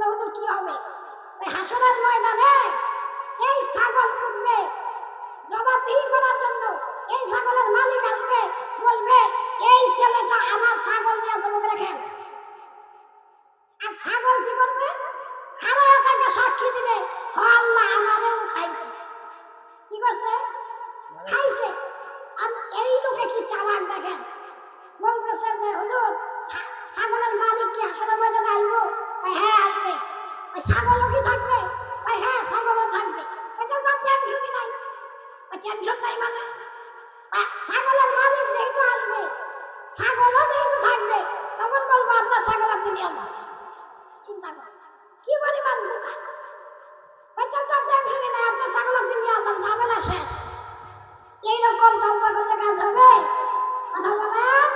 বলে হুজুর কি হবে? ওই হাসনের ময়দানে এই ছাগল উঠবে। জবাবদিহি করার জন্য। এই ছাগলের মালিক আসবে বলবে এই ছেলেটা আমার ছাগল নিয়ে জমা করে খেয়ে আর ছাগল কি করবে? খারাপ তাকে সাক্ষী দিবে "ও আল্লাহ আমারেও খাইছে। কি করছে? খাইছে। আর এই লোকে কি চালাক দেখেন? বলতেছে যে হুজুর ছাগলের মালিক কি আসলে ময়দানে কয়, হ্যাঁ আসবে। ওই ছাগলও কি থাকবে। কয়, হ্যাঁ ছাগলও থাকবে। এটা তো টেনশনই নাই। ওই টেনশন নাই মানে? ছাগলের মালিক যেহেতু আসবে ছাগলও যেহেতু থাকবে তখন বলব আপনার ছাগল আপনি নিয়ে যান। চিন্তা করেন কি পরিমাণ বোকা এটা তো টেনশনই নাই আপনার ছাগল আপনি নিয়ে যান ঝামেলা শেষ। এইরকম তওবা করলে কাজ হবে? কথা বলেন?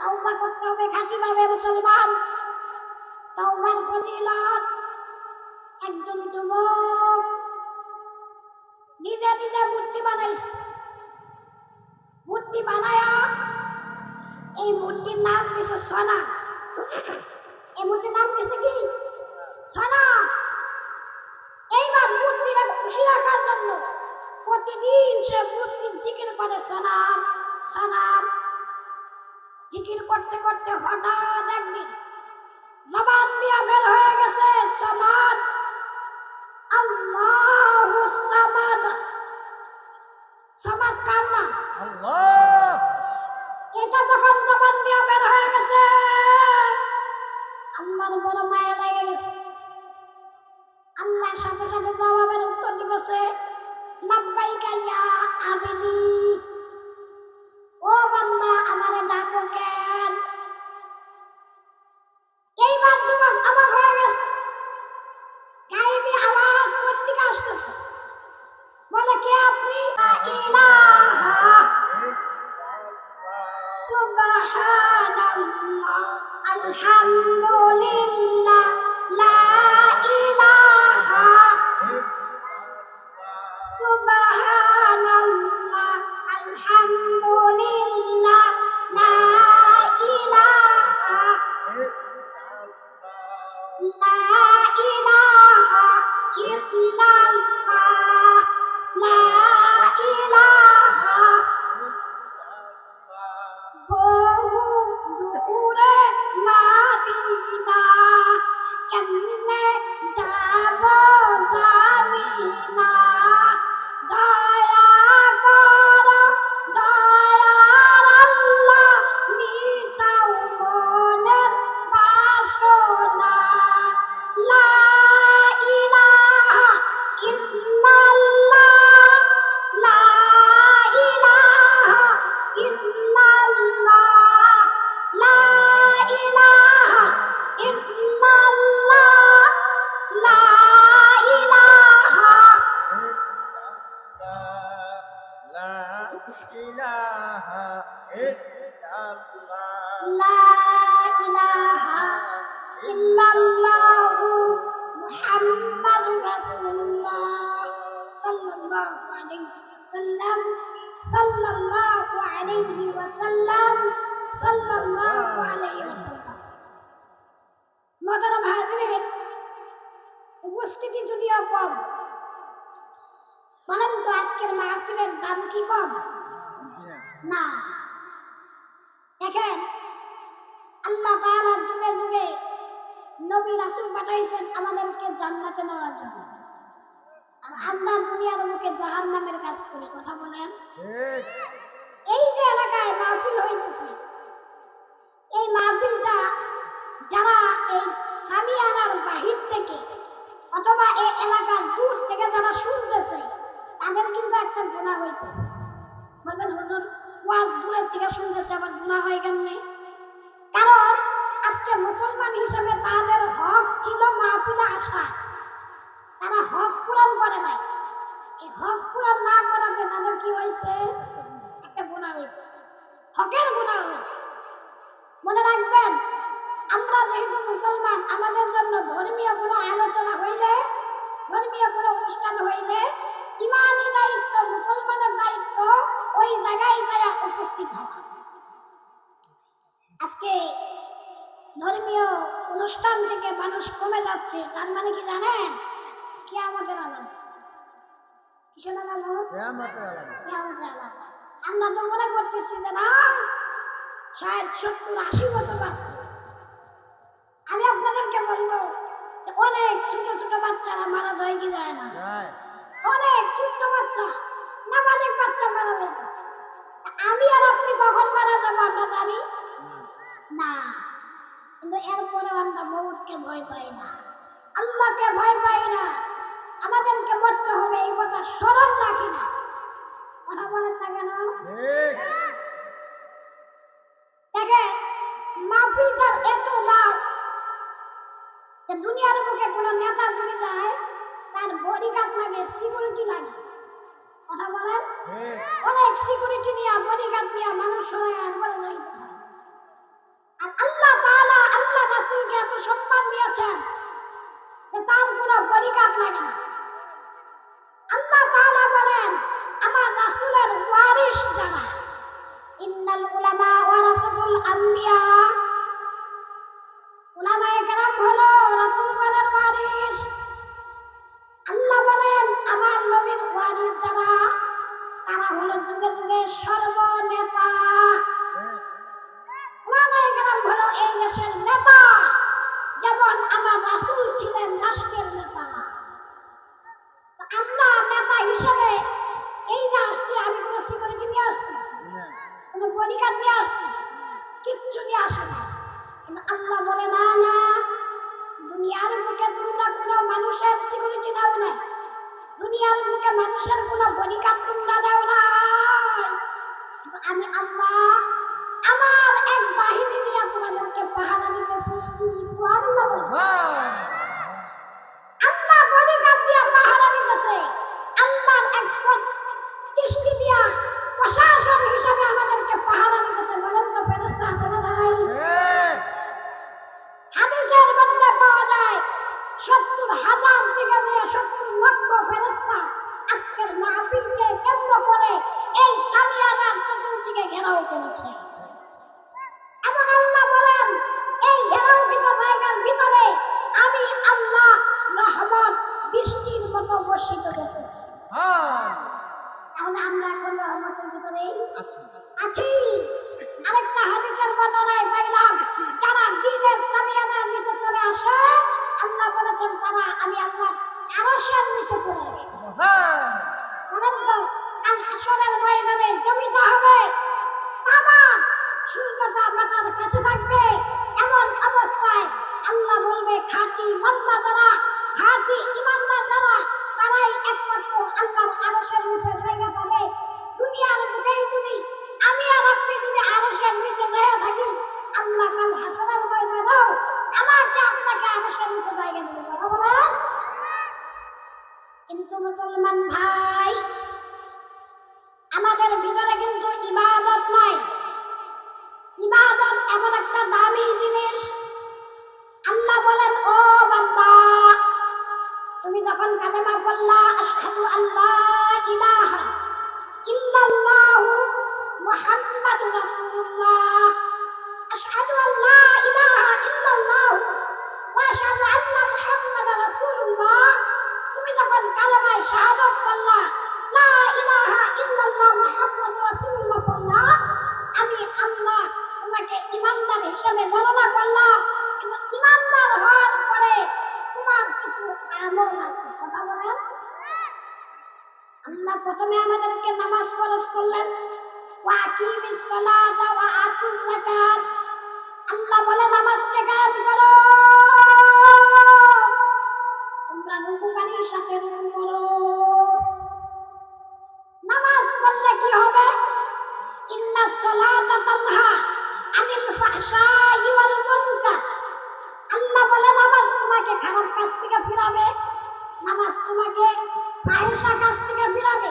তওবা করতে হবে খাঁটিভাবে মুসলমান। তওবার ফজিলত। একজন যুবক নিজে নিজে মূর্তি বানাইছে। মূর্তি বানায়া এই মূর্তির নাম দিছে সোনা। এই মূর্তির নাম দিছে কি? সোনা। এইবার মূর্তিটা খুশি রাখার জন্য প্রতিদিন সে মূর্তির জিকির করে সোনাম সোনাম জিকির করতে করতে হঠাৎ একদিন জবান দিয়া বের হয়ে গেছে সমাদ। আল্লাহু সামাদ। সামাদ কার নাম? আল্লাহ। এটা যখন জবান দিয়া বের হয়ে গেছে আল্লাহর বড় মায়া লেগে গেছে। আল্লাহর সাথে সাথে জবাবের উত্তর দিতেছে লাব্বাইকা ইয়া আবেদি। ও বান্দা আমারে ডাকো কেন নবী রাসূল পাঠাইছেন আমাদেরকে জান্নাতে নেওয়ার জন্য। আর আমরা দুনিয়ার মুখে জাহান্নামের কাজ করি কথা বলেন? এই যে এলাকায় মাহফিল হইতেছে এই মাহফিলটা যারা এই সামিয়ানার বাহির থেকে অথবা এই এলাকার দূর থেকে যারা শুনতেছে তাদের কিন্তু একটা গুণা হইতেছে। বলবেন হুজুর ওয়াজ দূরের থেকে শুনতেছে আবার গুণা হয়ে কেমনে? কারণ আজকে মুসলমান হিসেবে তাদের হক ছিল মাহফিলে আসা তারা হক পূরণ করে নাই। এই হক পূরণ না করাতে তাদের কি হয়েছে? একটা গুণা হয়েছে। হকের গুণা হয়েছে। মনে রাখবেন, আমরা যেহেতু মুসলমান, আমাদের জন্য ধর্মীয় কোনো আলোচনা হইলে, ধর্মীয় কোনো অনুষ্ঠান হইলে, ইমানি দায়িত্ব, মুসলমানের দায়িত্ব ওই জায়গায় যায় উপস্থিত হওয়া আজকে ধর্মীয় অনুষ্ঠান থেকে মানুষ কমে যাচ্ছে তার মানে কি জানেন? কি আমাদের আলাদা কিসের আমরা তো মনে করতেছি যে না ষাট সত্তর আশি বছর বাঁচবো। আমি আপনাদেরকে বলব যে অনেক ছোট ছোট বাচ্চারা মারা যায় কি যায় না। অনেক ছোট্ট বাচ্চা নাবালিক বাচ্চা মারা যাইতেছে। আমি আর আপনি কখন মারা যাব আমরা জানি? না। কিন্তু এরপরেও আমরা মৌতকে ভয় পাই না। আল্লাহকে ভয় পাই না। আমাদেরকে মরতে হবে এই কথা স্মরণ রাখি না। কথা বলেন না কেন? দেখেন মাহফিলটার এত লাভ যে দুনিয়ার বুকে কোনো নেতা যদি যায় তার বডিগার্ড লাগে সিকিউরিটি লাগে। কথা বলেন? অনেক সিকিউরিটি নিয়ে বডিগার্ড নিয়ে মানুষ হয় আর বলে যাইতে হয়। এত সম্মান দিয়েছেন যে তার কোনো বডিগার্ড লাগে না। আল্লাহ তাআলা বলেন, আমার রাসূলের যারা, ইন্নাল উলামা ওয়ারাসাতুল হলো আল্লাহ বলেন, আমার নবীর ওয়ারিশ যারা, তারা হলো যুগে যুগে সর্বনেতা সত্তর লক্ষ আজকের মাহফিলকে কেন্দ্র করে এই সামিয়ানার চতুর্দিকে ঘেরাও করেছে। এবং আল্লাহ বলেন এই ঘেরাওকৃত জায়গার ভিতরে আমি আল্লাহ রহমত বৃষ্টির মতো বর্ষিত করতেছি। তাহলে আমরা এখন রহমতের ভিতরেই আছি। আরেকটা হাদিসের ঘটনায় পাইলাম যারা দিনের সামিয়ানার নিচে চলে আসে আল্লাহ বলেছেন তারা আমি আল্লাহ আরশের নিচে চলে আসে হ্যাঁ। কাল হাসরের ময়দানে জমিতে হবে। তামাম সূর্যটা মাথার কাছে থাকবে। এমন অবস্থায় আল্লাহ বলবে খাঁটি বান্দা যারা খাঁটি ইমানদার যারা তারাই একমাত্র আল্লাহর আরশের নিচে জায়গা পাবে দুনিয়ার বুকেই যদি আমি আর আপনি যদি আরশের নিচে জায়গা থাকি আল্লাহ কাল হাসরের ময়দানেও আমাকে আপনাকে আরশের নিচে জায়গা দেবে। কথা বলেন? কিন্তু মুসলমান ভাই, আমাদের ভিতরে কিন্তু ইবাদত নাই। ইবাদত এমন একটা দামি জিনিস। আল্লাহ বলেন, ও বান্দা, তুমি যখন কালেমা বললা, আশহাদু আল্লাহ ইলাহা ইল্লাল্লাহু মুহাম্মাদুর রাসূলুল্লাহ, আশহাদু আল্লা ইলাহা ইল্লাল্লাহু, ওয়া আশহাদু আন্না মুহাম্মাদার রাসূলুল্লাহ। যখন কালেমায় শাহাদাত বললা লা ইলাহা ইল্লাল্লাহ মুহাম্মাদুর রাসূলুল্লাহ বললা, আমি আল্লাহ, তোমাকে ইমানদার হিসেবে গণনা করলাম। কিন্তু ইমানদার হওয়ার পরে তোমার কিছু আমল আছে, কথা বলেন। আল্লাহ প্রথমে আমাদেরকে নামাজ ফরজ করলেন। ওয়া আকিমিস সালাতা ওয়া আতুজ যাকাত। আল্লাহ বলে, নামাজকে কায়েম করো। নামাজ পড়লে কি হবে? ইন্না সালাতা তানহা আনিল ফাহশাই বলে, নামাজ তোমাকে খারাপ কাজ থেকে ফিরাবে। নামাজ তোমাকে ফাহিশা কাজ থেকে ফিরাবে।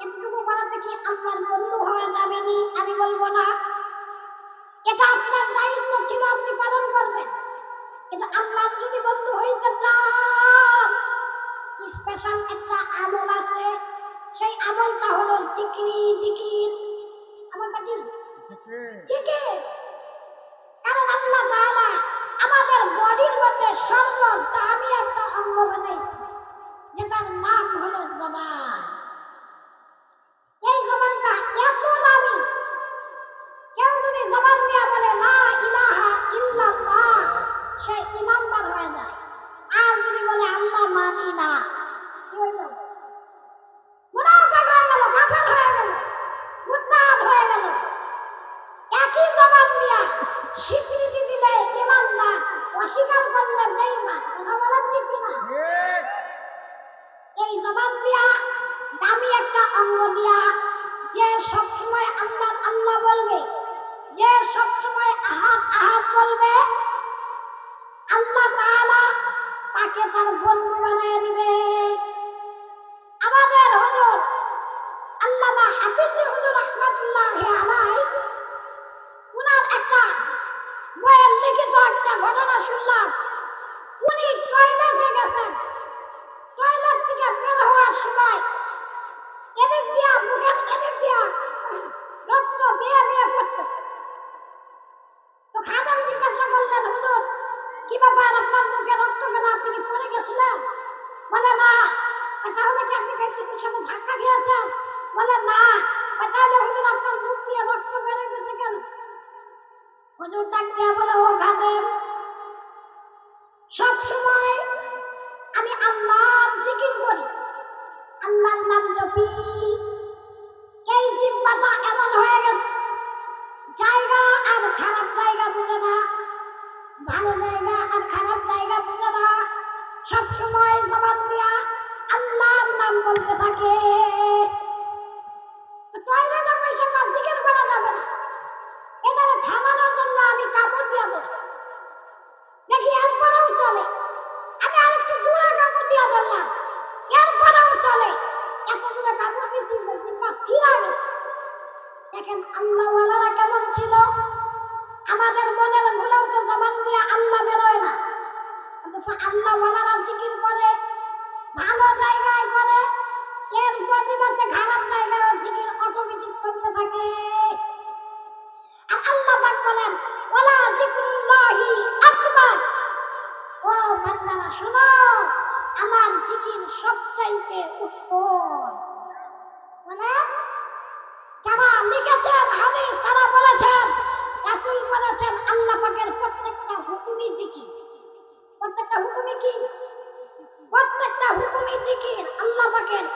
এতটুকু আপনার বন্ধু হওয়া যাবে আমি বলব না। এটা আপনার দায়িত্ব ছিল, আপনি পালন করবেন। কিন্তু আপনার যদি বন্ধু হইতে চান স্পেশাল একটা আমল আছে। সেই আমলটা হলো জিকিরি, জিকির। আমলটা কি? জিকির। কারণ আল্লাহ তাআলা আমাদের বডির মধ্যে সর্ব দামি একটা অঙ্গ বানাইছে তাকে তার বন্ধু বানিয়ে দিবে। আমাদের হুজুর আল্লামা হাফিজ হুজুর রহমাতুল্লাহ আলাই উনার একটা বইয়ের লিখিত একটা ঘটনা শুনলাম। উনি টয়লেটে গেছেন। টয়লেট থেকে বের হওয়ার সময় এদিক দিয়া মুখের এদিক দিয়া রক্ত বেয়ে বেয়ে পড়তেছে। কি পড়ে গেছিলেন বলে, না তাহলে কি আপনি কিছুর সাথে ধাক্কা খেয়েছেন? বলে, না তাহলে হুজুর আপনার মুখ দিয়ে রক্ত বেড়ে গেছে কেন হুজুর ডাক দিয়া বলে, ও খাদেম সব সময় আমি আল্লাহর জিকির করি। আল্লাহর নাম জপি সব সময় জবান দিয়া আল্লাহর নাম বলতে থাকে। তো জিজ্ঞেস করা যাবে না। জন্য আমি কাপড় দেখি চলে। আমি কাপড় চলে। এত কাপড় দেখেন কেমন ছিল? আমাদের মনের ভুলেও তো জবান দিয়ে আল্লাহ বেরোয় না। অথচ আল্লাহওয়ালারা জিকির করে, ভালো জায়গায় এর খারাপ জিকির আর আল্লাহ ও আমার জিকির সবচাইতে উত্তম। মানে যারা তারা বলেছেন বলেছেন পাকের প্রত্যেকটা হুকুমই জিকির। প্রত্যেকটা হুকুমই কি? প্রত্যেকটা হুকুমই জিকির আল্লাহ পাকের।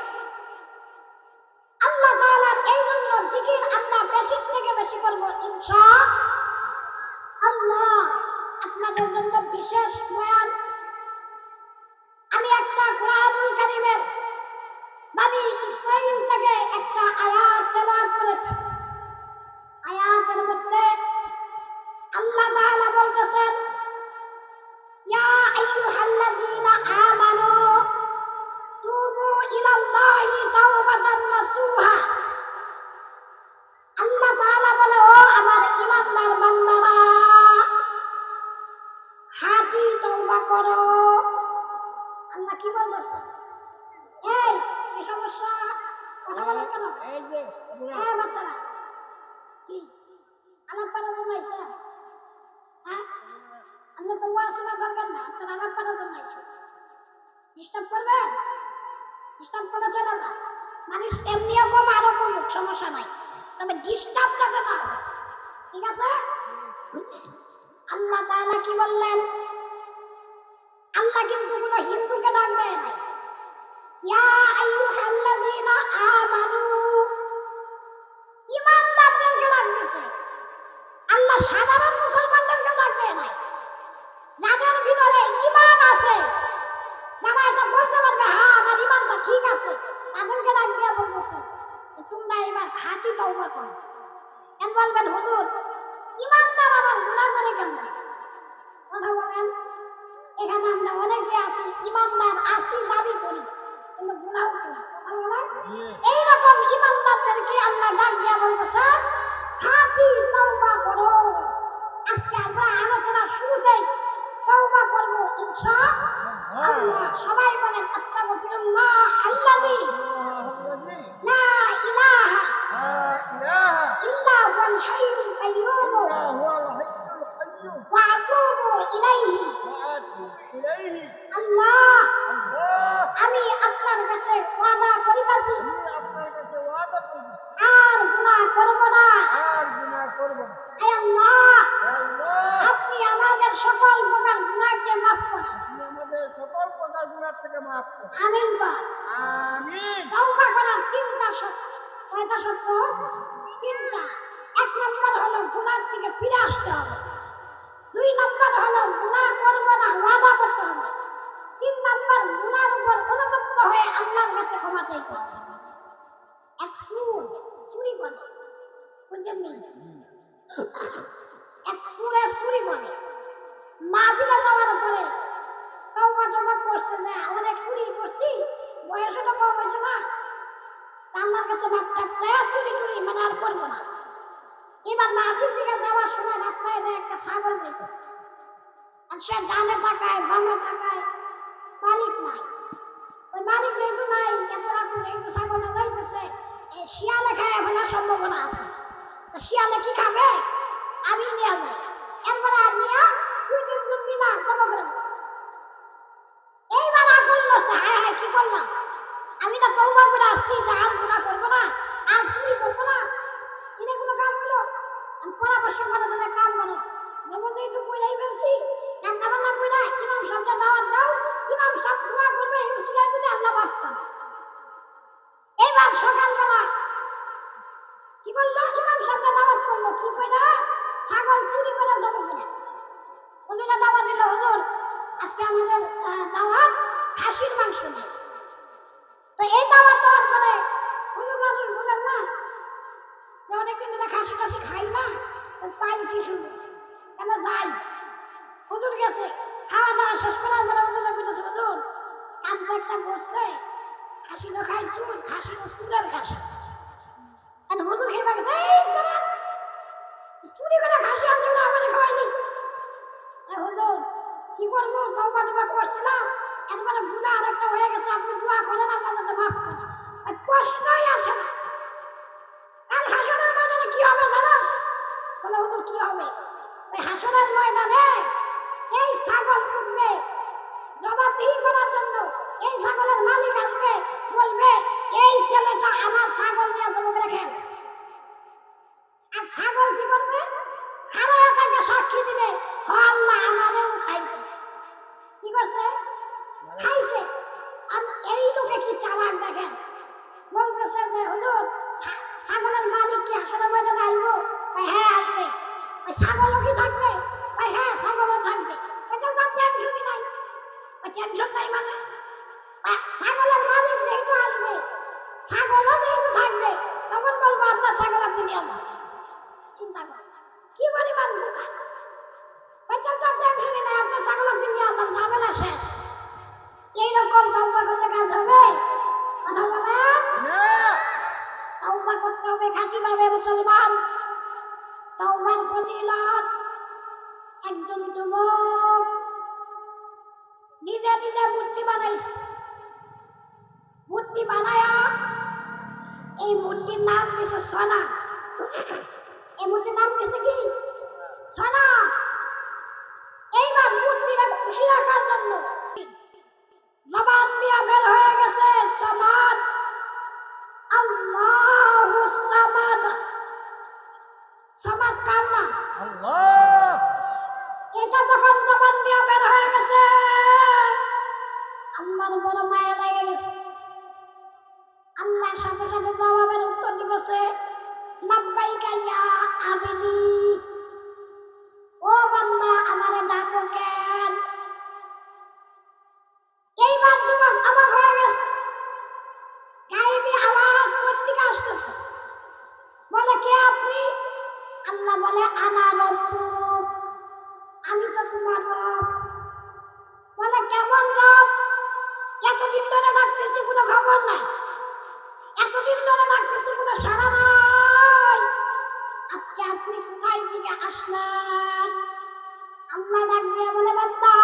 আল্লাহ তাআলার এই জন্য জিকির আমরা বেশি থেকে বেশি করব, ইনশা আল্লাহ। আপনাদের জন্য বিশেষ বয়ান আল্লাহ তাআলা কি বললেন, আল্লাহ কিন্তু কোনো হিন্দুকে ডাক দেয় নাই। ইয়া আইয়ুহাল্লাযীনা আমানু ইমানদারদেরকে ডাক দিয়েছে আল্লাহ সাধারণ মুসলমানদেরকে ডাক দেয় নাই। যাদের ভিতরে ইমান আছে, যারা এটা বলতে পারবে হ্যাঁ আমার ইমানটা ঠিক আছে তাদেরকে ডাক দিয়ে বলতেছে, তোমরা এবার খাঁটি তওবা করো। কেন বলবেন, হুজুর ইমানদার আবার গুনাহ করে কেমন? কথা বলেন? এখানে আমরা অনেকে আছি ইমানদার আছি দাবি করি কিন্তু গুনাহ করি কথা বলেন? এইরকম ইমানদারদেরকে আল্লাহ ডাক দিয়া বলতেছে খাঁটি তওবা করো। আজকে আমরা আলোচনা শুরুতেই তওবা করব ইনশাআল্লাহ। সবাই বলেন আস্তাগফিরুল্লাহ আল্লাযী লা ইলাহা ইল্লা হুয়াল ওয়া আতুবু ইলাইহি আল্লাহ আমি আপনার কাছে ওয়াদা করিতাছি আর গুনাহ করব না হে আল্লাহ আপনি আমাদের সকল প্রকার গুনাহকে মাফ করেন সকল প্রকার গুণার থেকে মাফ করুন আমিন আমিন তওবা করার তিনটা শর্ত কয়টা শর্ত তিনটা এক নম্বর হলো গুনাহ থেকে ফিরে আসতে হবে। দুই নম্বর হলো গুনাহ করব না, ওয়াদা করতে হবে। তিন নম্বর গুনার উপর অনুতপ্ত হয়ে আল্লাহর কাছে ক্ষমা চাইতে হবে। এক সুর চুরি করে বুঝছেন নি? এক সুরে চুরি করে মাহফিলে যাওয়ার পরে তওবা টবা করছে যে অনেক চুরি করছি বয়সও তো কম হয়েছে না। আমার কাছে মাপ টাপ চায় চুরি টুরি মানে আর করব না। এবার মাহফিল থেকে যাওয়ার সময় রাস্তায় দেয় একটা ছাগল যেতেছে। আর সে ডানে বামে মালিক নাই। ওই মালিক যেহেতু নাই, এত রাতে যেহেতু যাইতেছে শিয়ালে খায় ফেলার সম্ভাবনা আছে। শিয়ালে কি খাবে? আমি নিয়ে যাই। এরপরে আর নিয়ে দুই তিনজন মিলা জমা করে দিচ্ছে। এইবার হায় হায়, কি করলাম? আমি তো তৌবা করে আসছি, যে আর গুণা করব না। চুরি করে খাসি আনছো না আমাকে খাওয়াইলি এ হুজুর, কি করব? তওবা টবা করছিলাম একবারে ভুলে আরেকটা হয়ে গেছে। আপনি দোয়া করেন, আল্লাহ যাতে মাফ করে। আর প্রশ্নই আসে না। কাল হাসনের ময়দানে কি হবে জানাস বলে, হুজুর, কি হবে? ওই হাসনের ময়দানে এই ছাগল উঠবে জবাবদিহি করার জন্য। এই ছাগলের মালিক আসবে, বলবে, এই ছেলেটা আমার ছাগল নিয়ে জমা ছাগল কি করবে খারাপ তাকে সাক্ষী দিবে "হ আল্লাহ আমাদেরও খাইছে কি করছে? খাইছে আর এই লোকে কি চালাক দেখেন বলতেছে যে হুজুর ছাগলের মালিক কি আসলে ময়দানে আসব হ্যাঁ আসবে ওই ছাগলও কি থাকবে কোনো সাড়া নাই আজকে আপনি কোথায় থেকে আসলেন? আল্লাহ ডাক বলে বান্দা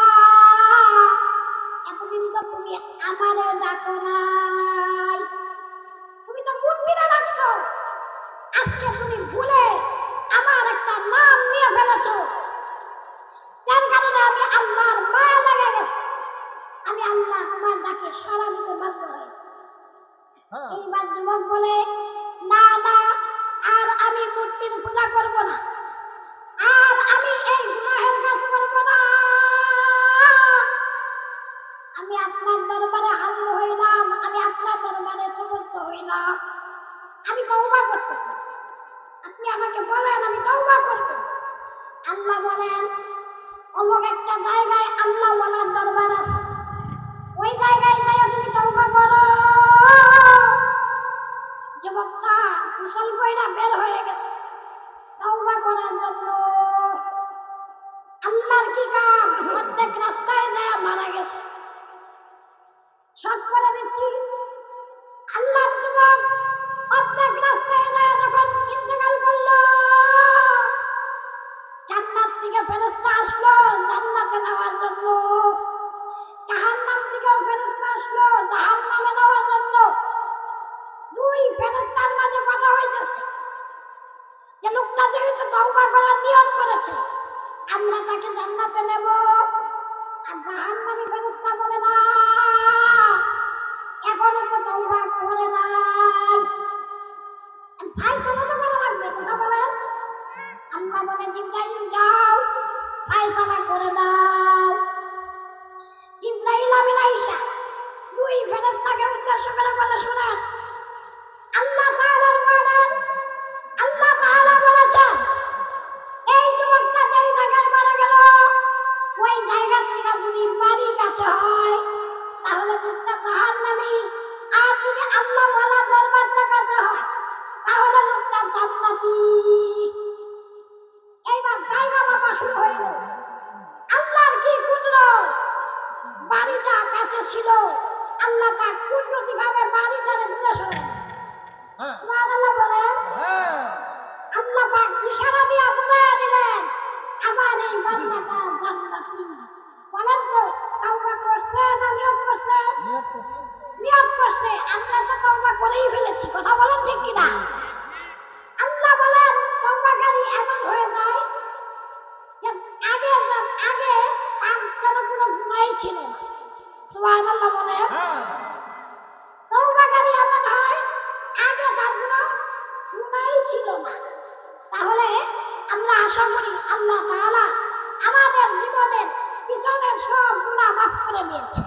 এতদিন তো তুমি আমারে ডাকো নাই। তুমি তো মূর্তিটা ডাকছো। আজকে তুমি ভুলে আমার একটা নাম নিয়ে ফেলেছো। যার কারণে আমি আল্লাহর মায়া লেগে গেছে। আমি আল্লাহ তোমার ডাকে সারা দিতে বাধ্য হয়েছি। হ্যাঁ। এইবার যুবক বলে পূজা না। আর আমি আপনার হইলাম, আমি আপনার হইলাম। আমি আপনি আমাকে বলেন, আমি বলেন, অমুক একটা জায়গায় আল্লাহ ওয়ালার দরবার আছে। ওই জায়গায় যাই তুমি তওবা করো। যুবকটা কুশল কইরা বের হয়ে গেছে। তওবা করার জন্য। আল্লাহর কি কাম? প্রত্যেক রাস্তায় যায় মারা গেছে। সব করে দিচ্ছি, আল্লাহর যুবক প্রত্যেক রাস্তায় যায় যখন ইন্তেকাল করল, জান্নাত থেকে ফেরেশতা আসলো জান্নাতে নেওয়ার জন্য। জাহান্নাম থেকেও ফেরেশতা আসলো জাহান্নামে নেওয়ার জন্য। দুই ফেরেশতার মাঝে কথা হইতেছে। যে লোকটা যেহেতু তওবা করার নিয়ত করেছে, আমরা তাকে জান্নাতে নেব আর জাহান্নামী ফেরেশতা বলে না এখনও তো তওবা করে নাই। ভাই সমাজে করা লাগবে, কথা বলেন। আল্লাহ বলে, জিব্রাইল যাও ফায়সালা করে দাও। জিব্রাইল, আমিন আয়েশা, দুই ফেরেশতাকে উদ্দেশ্য করে বলে, শুনেন এইবার জায়গা মাপা শুরু হইল আল্লাহর কি কুদরত? বাড়িটা কাছে ছিল। আল্লাহ পাক কুদরতি ভাবে বাড়িটারে দূরে সরে গেছে সুবহানাল্লাহ বলেন। হ্যাঁ। আল্লাহ পাক ইশারা দিয়া বুঝাইয়া দিলেন আমার এই বান্দাটা জান্নাতি। বলেন তো তওবা করছে না নিয়ত করছে। নিয়ত করছে। আমরা তো তওবা করেই ফেলেছি। কথা বলেন ঠিক কিনা? কোনো গুনাহই ছিল। না সুবহানাল্লাহ বলেন তওবাকারী এমন হয় আগে ছিল না। তাহলে আমরা আশা করি আল্লাহ আমাদের জীবনের পিছনের সব গুনাহ মাফ করে দিয়েছে।